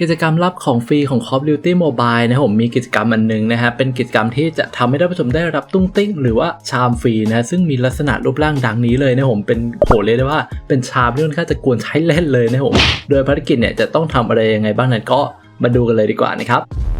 กิจกรรมรับของฟรีของ Call of Duty Mobile นะผมมีกิจกรรมอันหนึงนะฮะเป็นกิจกรรมที่จะทำให้ท่านผู้ชมได้รับตุ้งติ้งหรือว่าชามฟรีนะซึ่งมีลักษณะรูปร่างดังนี้เลยนะผมเป็นโหเลยได้ว่าเป็นชามที่ค่อนข้างจะกวนใช้เล่นเลยนะผมโดยภารกิจเนี่ยจะต้องทำอะไรยังไงบ้างนั้นก็มาดูกันเลยดีกว่านะครับ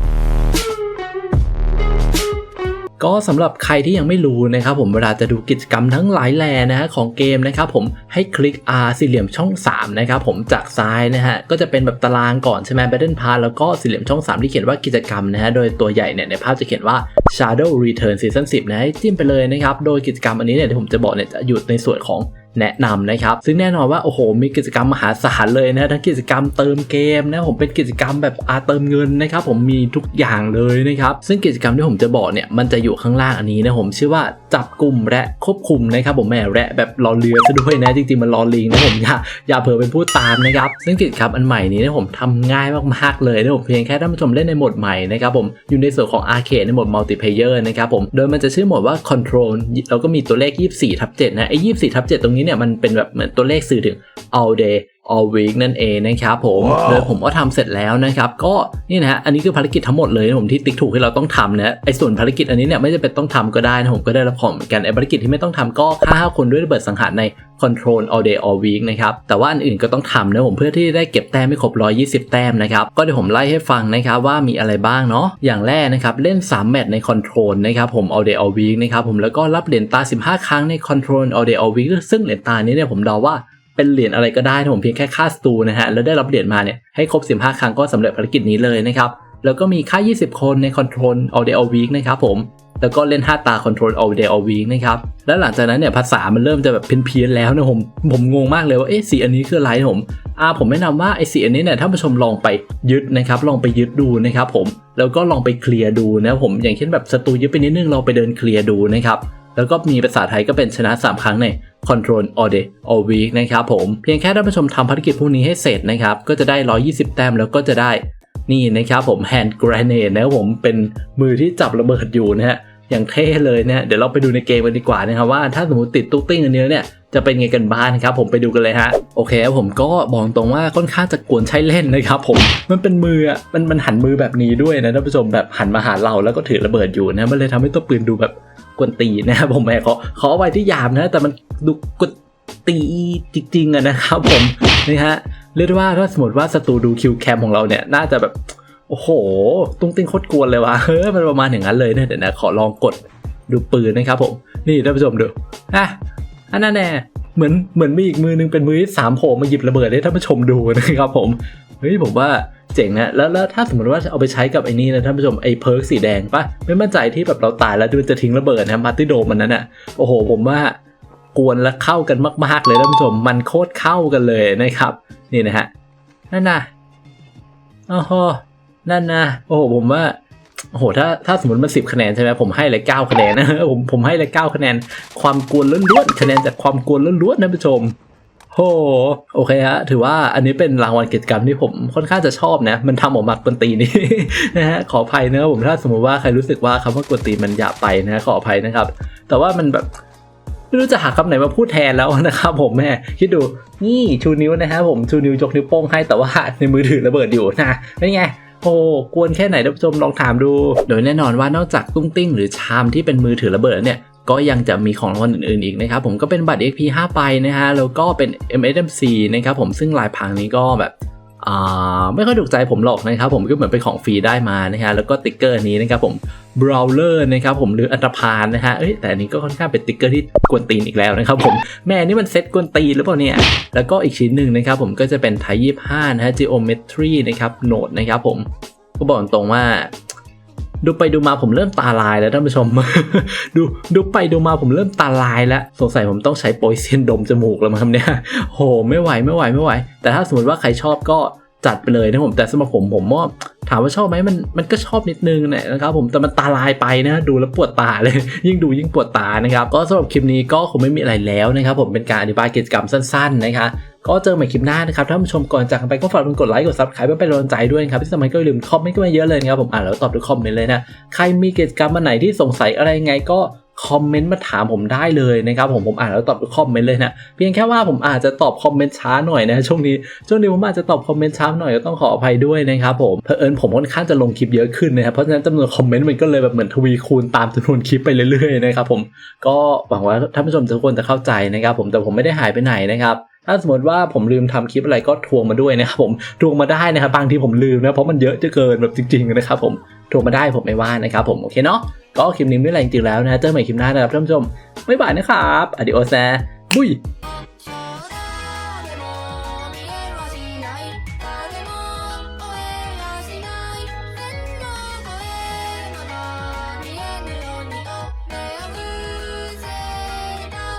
ก็สำหรับใครที่ยังไม่รู้นะครับผมเวลาจะดูกิจกรรมทั้งหลายแหล่นะฮะของเกมนะครับผมให้คลิก R สี่เหลี่ยมช่อง 3 นะครับผมจากซ้ายนะฮะก็จะเป็นแบบตารางก่อนใช่ไหม Battle Pass แล้วก็สี่เหลี่ยมช่อง 3 ที่เขียนว่ากิจกรรมนะฮะโดยตัวใหญ่เนี่ยในภาพจะเขียนว่า Shadow Return Season 10นะให้จิ้มไปเลยนะครับ โดยกิจกรรมอันนี้เนี่ยที่ผมจะบอกเนี่ยจะอยู่ในส่วนของแนะนำนะครับ ซึ่งแน่นอนว่าโอ้โห มีกิจกรรมมหาศาลเลยนะทั้งกิจกรรมเติมเกมนะผมเป็นกิจกรรมแบบอาเติมเงินนะครับผมมีทุกอย่างเลยนะครับ ซึ่งกิจกรรมที่ผมจะบอกเนี่ยมันจะอยู่ข้างล่างอันนี้นะผมชื่อว่าจับกลุ่มและควบคุมนะครับผมแหม่แระแบบรอเรือซะด้วยนะจริงๆมันรอลิงนะผมอย่าอย่าเผลอเป็นผู้ตามนะครับ ซึ่งกิจกรรมอันใหม่นี้นะผมทำง่ายมากๆเลยนะผมเพียงแค่ท่านผู้ชมเล่นในโหมดใหม่นะครับผมอยู่ในส่วนของอาร์เคดในโหมดมัลติ Multiplayer นะครับผม โดยมันจะชื่อหมดว่า Control แล้วก็มีตัวเลข 24ทับ7นะไอ้24ทับ7ตรงนี้เนี่ยมันเป็นแบบเหมือนตัวเลขสื่อถึง all day all week นั่นเองนะครับผม Wow. โดยผมก็ทำเสร็จแล้วนะครับก็นี่นะฮะอันนี้คือภารกิจทั้งหมดเลยนะผมที่ติ๊กถูกที่เราต้องทำนะไอ้ส่วนภารกิจอันนี้เนี่ยไม่จำเป็นต้องทำก็ได้นะผมก็ได้รับของเหมือนกันไอ้ภารกิจที่ไม่ต้องทำก็ฆ่าห้าคนด้วยระเบิดสังหารใน control all day all week นะครับ แต่ว่าอันอื่นก็ต้องทำนะผมเพื่อที่ได้เก็บแต้มไม่ครบ 120 แต้มนะครับ ก็เดี๋ยวผมไล่ให้ฟังนะครับว่ามีอะไรบ้างเนาะ อย่างแรกนะครับ เล่น 3 แมตช์ใน control นะครับผม all day all week นะครับผมแล้วก็รับเหรียญตา 15 ครั้งใน control all day all week ซึ่งเหรียญตานี้เนี่ยผมเดาว่า เป็นเหรียญอะไรก็ได้ผมเพียงแค่ค่าสตูนะฮะแล้วได้รับเหรียญมาเนี่ยให้ครบ 15 ครั้งก็สำเร็จภารกิจนี้เลยนะครับแล้วก็มีค่า 20 คนใน Control All Day All Week นะครับผมแล้วก็เล่น 5 ตา Control All Day All Week นะครับ แล้วหลังจากนั้นเนี่ยภาษามันเริ่มจะแบบเพี้ยนๆแล้วนะผม ผมงงมากเลยว่า เอ๊ะสีอันนี้คืออะไรผม อ่า ผมแนะนำว่าไอ้สีอันนี้เนี่ยท่านผู้ชมลองไปยึดนะครับ ลองไปยึดดูนะครับผม แล้วก็ลองไปเคลียร์ดูนะผม อย่างเช่นแบบศัตรูยึดไปนิดนึงลองไปเดินเคลียร์ดูนะครับ แล้วก็มีภาษาไทยก็เป็นชนะ 3 ครั้งใน Control All Day All Week นะครับผม เพียงแค่ท่านผู้ชมทำภารกิจพวกนี้ให้เสร็จนะครับ ก็จะได้ 120 แต้มแล้วก็จะได้นี่นะครับผม Hand Grenade นะครับผมเป็นมือที่จับระเบิดอยู่นะฮะอย่างเท่เลยนะฮะเดี๋ยวเราไปดูในเกมกันดีกว่านะครับว่าถ้าสมมติติดตุ๊กติ้งอันนี้เนี่ยจะเป็นไงกันบ้างครับผมไปดูกันเลยฮะโอเคครับผมก็บอกตรงว่าค่อนข้างจะกวนใช้เล่นนะครับผมมันเป็นมือมันมันหันมือแบบนี้ด้วยนะท่านผู้ชมแบบหันมาหาเราแล้วก็ถือระเบิดอยู่นะมันเลยทำให้ตัวปืนดูแบบกวนตีนะครับผมแหมขอขอเอาไว้ที่ยาบนะ แต่มัน ดูกวนตีจริงๆอะนะครับผมนี่ฮะเรียกว่าถ้าสมมติว่าศัตรูดูคิวแคมของเราเนี่ยน่าจะแบบ โอ้โห ตุ้งติ้งโคตรกวนเลยว่ะเฮ้ยมันประมาณอย่างนั้นเลยเนี่ยเดี๋ยวนะขอลองกดดูปืนนะครับผมนี่ท่านผู้ชมดูอะอันนั้นแน่เหมือนเหมือนมีอีกมือนึงเป็นมือที่สามโผล่มาหยิบระเบิดให้ท่านผู้ชมดูนะครับผมเฮ้ยผมว่าเจ๋งนะแล้วแล้วถ้าสมมติว่าเอาไปใช้กับไอ้นี่นะท่านผู้ชมไอ้เพิร์กสีแดงปะไม่มั่นใจที่แบบเราตายแล้วมันจะทิ้งระเบิดนะมาร์ติโดมมันนั้นอะโอ้โห ผมว่า กวนและเข้ากันมาก ๆ เลยท่านผู้ชมมันโคตรเข้ากันเลยนะครับ นี่นะฮะนั่นนะโอ้โหนั่นนะโอ้โหผมว่าโอ้โหถ้าถ้าสมมติมันสิบคะแนนใช่ไหมผมให้เลยเก้าคะแนนนะผมผมให้เลยเก้าคะแนน ความกวนล้วนๆคะแนนจากความกวนล้วนๆนะผู้ชมโหโอเคฮะถือว่าอันนี้เป็นรางวัลกิจกรรมที่ผมค่อนข้างจะชอบนะ มันทำออกมากวนตีนี่นะฮะขออภัยนะผมถ้าสมมติว่าใครรู้สึกว่าคำว่ากวนตีมันหยาบไปนะขออภัยนะครับ แต่ว่ามันแบบ ไม่รู้จะหาคำไหนมาพูดแทนแล้วนะครับผมแม่คิดดูนี่ชูนิ้วนะฮะผมชูนิ้วยกนิ้วโป้งให้แต่ว่าในมือถือระเบิดอยู่นะเป็นไงโอ้กวนแค่ไหนท่านผู้ชมลองถามดู โดยแน่นอนว่านอกจากตุ้งติ้งหรือชามที่เป็นมือถือระเบิดเนี่ยก็ยังจะมีของรางวัลอื่นๆอีกนะครับผมก็เป็นบัตร XP 5ไปนะฮะแล้วก็เป็น MSMC นะครับผมซึ่งลายพรางนี้ก็แบบ ไม่ค่อยถูกใจผมหรอกนะครับผมก็เหมือนเป็นของฟรีได้มานะฮะแล้วก็ติ๊กเกอร์นี้นะครับผมบราวเลอร์นะครับผมหรืออัตภานนะฮะเอ้ยแต่อันนี้ก็ค่อนข้างเป็นติ๊กเกอร์ที่กวนตีนอีกแล้วนะครับผมแม่นี่มันเซ็ตกวนตีนหรือเปล่าเนี่ยแล้วก็อีกชิ้นหนึ่งนะครับผมก็จะเป็นไทยยี่ห้านะฮะ Geometry นะครับโนดนะครับผมก็บอกตรงว่า ดูไปดูมาผมเริ่มตาลายแล้วท่านผู้ชม ดูดูไปดูมาผมเริ่มตาลายแล้ว สงสัยผมต้องใช้โปรยเซียนดมจมูกแล้วมั้งเนี่ย โห ไม่ไหวไม่ไหวไม่ไหว แต่ถ้าสมมติว่าใครชอบก็จัดไปเลยนะผม แต่สำหรับผมผมว่าถามว่าชอบไหมมันมันก็ชอบนิดนึงนะนะครับผมแต่มันตาลายไปนะดูแล้วปวดตาเลย ยิ่งดูยิ่งปวดตานะครับ ก็สำหรับคลิปนี้ก็คงไม่มีอะไรแล้วนะครับผมเป็นการอธิบายกิจกรรมสั้น ๆ นะคะ ก็เจอใหม่คลิปหน้านะครับท่านผู้ชมก่อนจากกันไปก็ฝากกดไลค์กดซับสไครป์เพื่อเป็นกำลังใจด้วยครับที่สำคัญก็อย่าลืมคอมเมนต์กันมาเยอะเลยนะครับผมอ่านแล้วตอบทุกคอมเมนต์เลยนะใครมีกิจกรรมอันไหนที่สงสัยอะไรไงก็คอมเมนต์มาถามผมได้เลยนะครับผมผมอ่านแล้วตอบทุกคอมเมนต์เลยนะเพียงแค่ว่าผมอาจจะตอบคอมเมนต์ช้าหน่อยนะช่วงนี้ช่วงนี้ผมอาจจะตอบคอมเมนต์ช้าหน่อยก็ต้องขออภัยด้วยนะครับผมเพอเอิญผมค่อนข้างจะลงคลิปเยอะขึ้นนะครับเพราะฉะนั้นจำนวนคอมเมนต์มันก็เลยแบบเหมือนทวีคูณตามจำนวนคลิปไปเรื่อยๆนะครับผมก็หวังว่าท่านผู้ชมทุกคนจะเข้าใจนะครับผมแต่ผมไม่ได้หายไปไหนนะครับ ถ้าสมมติว่าผมลืมทำคลิปอะไรก็ทวงมาด้วยนะครับผมทวงมาได้นะครับบางทีผมลืมนะเพราะมันเยอะจะเกินแบบจริงๆนะครับผมทวงมาได้ผมไม่ว่านะครับผมโอเคเนาะก็คลิปนี้ไม่เป็นไรจริงแล้วนะเจอใหม่คลิปหน้านะครับท่านผู้ชมไม่บายนะครับอดิโอแซบุย